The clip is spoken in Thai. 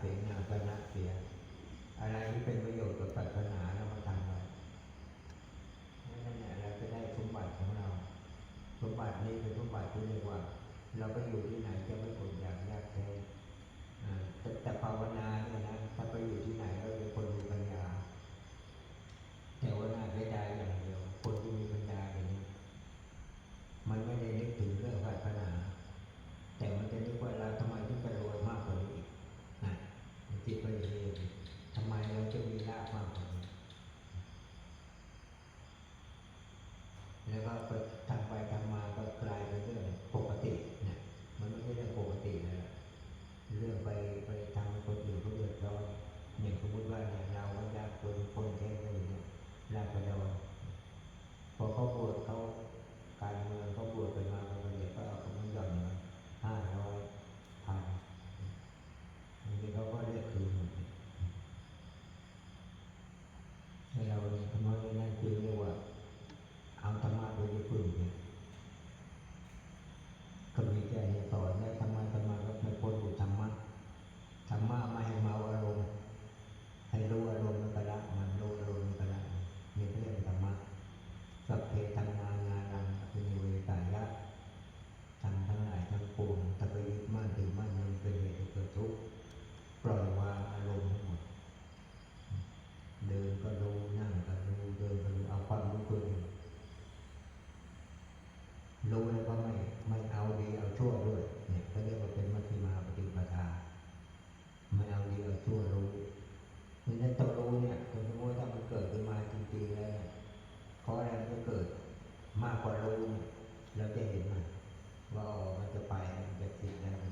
เสียงานไปนักเสีย อะไรที่เป็นประโยชน์กับศาสนาเรามาทำไว้นั่นแหละเราจะได้สมบัติของเรา สมบัตินี้เป็นสมบัติที่เรียกว่า เราไปอยู่ที่ พราะอะไรมันจะเกิดมากกว่ารู้แล้วจะเห็นมันว่ามันจะไปมันจะคิดนั่น